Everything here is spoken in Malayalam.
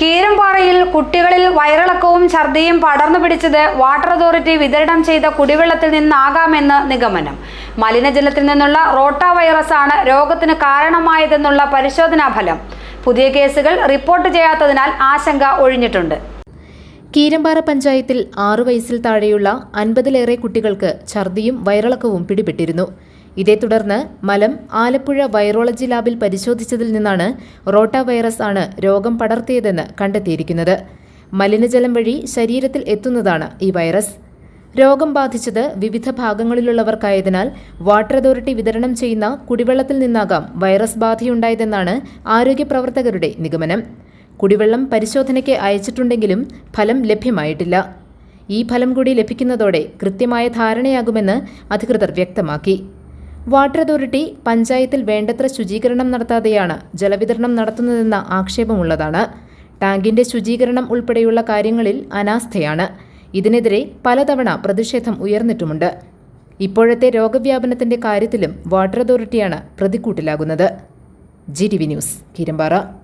കീരമ്പാറയിൽ കുട്ടികളിൽ വയറിളക്കവും ഛർദിയും പടർന്നു പിടിച്ചത് വാട്ടർ അതോറിറ്റി വിതരണം ചെയ്ത കുടിവെള്ളത്തിൽ നിന്നാകാമെന്ന് നിഗമനം. മലിനജലത്തിൽ നിന്നുള്ള റോട്ട വൈറസ് ആണ് രോഗത്തിന് കാരണമായതെന്നുള്ള പരിശോധനാ ഫലം. പുതിയ കേസുകൾ റിപ്പോർട്ട് ചെയ്യാത്തതിനാൽ ആശങ്ക ഒഴിഞ്ഞിട്ടുണ്ട്. കീരമ്പാറ പഞ്ചായത്തിൽ ആറു വയസ്സിൽ താഴെയുള്ള അൻപതിലേറെ കുട്ടികൾക്ക് ഛർദിയും വയറിളക്കവും പിടിപെട്ടിരുന്നു. ഇതേ തുടർന്ന് മലം ആലപ്പുഴ വൈറോളജി ലാബിൽ പരിശോധിച്ചതിൽ നിന്നാണ് റോട്ട വൈറസ് ആണ് രോഗം പടർത്തിയതെന്ന് കണ്ടെത്തിയിരിക്കുന്നത്. മലിനജലം വഴി ശരീരത്തിൽ എത്തുന്നതാണ് ഈ വൈറസ്. രോഗം ബാധിച്ചത് വിവിധ ഭാഗങ്ങളിലുള്ളവർക്കായതിനാൽ വാട്ടർ അതോറിറ്റി വിതരണം ചെയ്യുന്ന കുടിവെള്ളത്തിൽ നിന്നാകാം വൈറസ് ബാധയുണ്ടായതെന്നാണ് ആരോഗ്യ പ്രവർത്തകരുടെ നിഗമനം. കുടിവെള്ളം പരിശോധനയ്ക്ക് അയച്ചിട്ടുണ്ടെങ്കിലും ഫലം ലഭ്യമായിട്ടില്ല. ഈ ഫലം കൂടി ലഭിക്കുന്നതോടെ കൃത്യമായ ധാരണയാകുമെന്ന് അധികൃതർ വ്യക്തമാക്കി. വാട്ടർ അതോറിറ്റി പഞ്ചായത്തിൽ വേണ്ടത്ര ശുചീകരണം നടത്താതെയാണ് ജലവിതരണം നടത്തുന്നതെന്ന ആക്ഷേപമുള്ളതാണ്. ടാങ്കിന്റെ ശുചീകരണം ഉൾപ്പെടെയുള്ള കാര്യങ്ങളിൽ അനാസ്ഥയാണ്. ഇതിനെതിരെ പലതവണ പ്രതിഷേധം ഉയർന്നിട്ടുമുണ്ട്. ഇപ്പോഴത്തെ രോഗവ്യാപനത്തിന്റെ കാര്യത്തിലും വാട്ടർ അതോറിറ്റിയാണ് പ്രതിക്കൂട്ടിലാകുന്നത്. G T V news Keerampara.